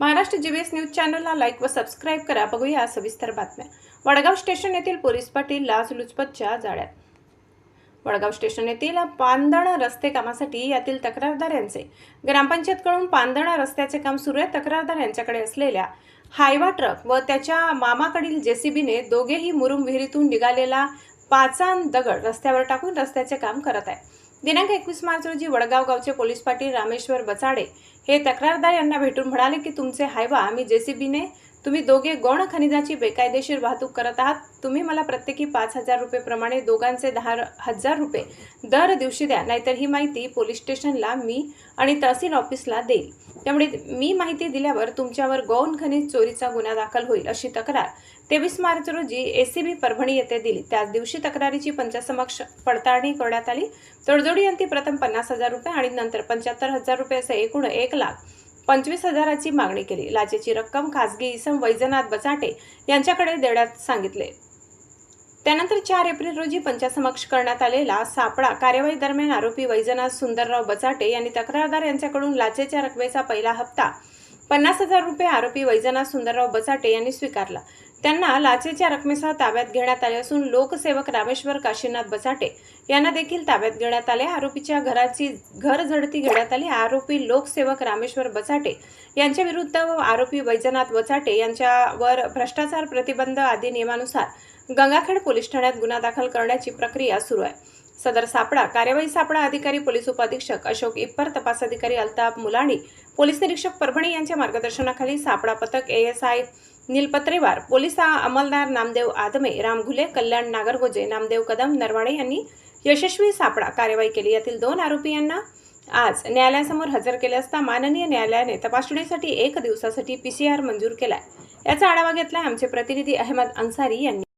Maharashtra GBS news चॅनलला like व subscribe करा. बघूया सविस्तर बातम्या. वडगाव स्टेशन येथील पोलीस पाटील लाचलुचपतच्या जाळ्यात. वडगाव स्टेशन येथील पांदण रस्ते कामासाठी यातील तक्रारदार यांचे ग्रामपंचायतकडून पांदण रस्त्याचे काम सुरू आहे. तक्रारदार यांच्याकडे असलेल्या हायवा ट्रक व त्याच्या मामाकडील जेसीबीने दोघेही मुरुम विहिरीतून निघालेला पाचान दगड रस्त्यावर टाकून रस्त्याचे काम करत आहे. दिनांक एकवीस मार्च रोजी वडगाव गावचे पोलीस पाटील रामेश्वर बचाडे हे तक्रारदार यांना भेटून म्हणाले की तुमचे हायवा आम्ही जेसीबीने तुम्ही दोघे गौण खनिजाची बेकायदेशीर वाहतूक करत आहात तुम्ही मला प्रत्येकी पाच हजार रुपये प्रमाणे दोघांचे दहा हजार रुपये दर दिवशी द्या नाहीतर ही माहिती पोलीस स्टेशनला मी आणि तहसील ऑफिसला देईल. त्यामुळे मी माहिती दिल्यावर तुमच्यावर गौण खनिज चोरीचा गुन्हा दाखल होईल अशी तक्रार. तेवीस मार्च रोजी एसीबी परभणी येथे दिली. त्याच दिवशी तक्रारीची पंचासमक्ष पडताळणी करण्यात आली. तडजोडी अंती प्रथम पन्नास हजार रुपये आणि नंतर पंच्याहत्तर हजार रुपये असे एकूण एक लाख. पंचवीस हजाराची मागणी केली. लाचेची रक्कम खासगी इसम वैजनाथ बचाटे यांच्याकडे देण्यात सांगितले. त्यानंतर चार एप्रिल रोजी पंचासमक्ष करण्यात आलेला सापळा कार्यवाही दरम्यान आरोपी वैजनाथ सुंदरराव बचाटे यांनी तक्रारदार यांच्याकडून लाचेच्या रकमेचा पहिला हप्ता पन्नास हजार रुपये आरोपी वैजनाथ सुंदरराव बचाटे यांनी स्वीकारला. त्यांना लाचेच्या रकमेसह ताब्यात घेण्यात आले असून लोकसेवक रामेश्वर काशीनाथ बचाटे यांना देखील ताब्यात घेण्यात आले. आरोपीच्या घराची घर झडती घेण्यात आली. आरोपी लोकसेवक रामेश्वर बचाटे यांच्या विरुद्ध व आरोपी वैजनाथ बचाटे यांच्यावर भ्रष्टाचार प्रतिबंध अधिनियमानुसार गंगाखेड पोलीस ठाण्यात गुन्हा दाखल करण्याची प्रक्रिया सुरू आहे. सदर सापळा कार्यवाही सापळा अधिकारी पोलीस उपाधीक्षक अशोक इप्पर तपास अधिकारी अल्ताफ मुलाणी पोलीस निरीक्षक परभणी यांच्या मार्गदर्शनाखाली सापळा पथक एएसआय नीलपत्रेवार पोलीस अंमलदार नामदेव आदमे रामघुले कल्याण नागरगोजे नामदेव कदम नरवाडे यांनी यशस्वी सापळा कार्यवाही केली. यातील दोन आरोपी यांना आज न्यायालयासमोर हजर केले असता माननीय न्यायालयाने तपासणीसाठी एक दिवसासाठी पीसीआर मंजूर केलाय. याचा आढावा घेतलाय आमचे प्रतिनिधी अहमद अन्सारी यांनी.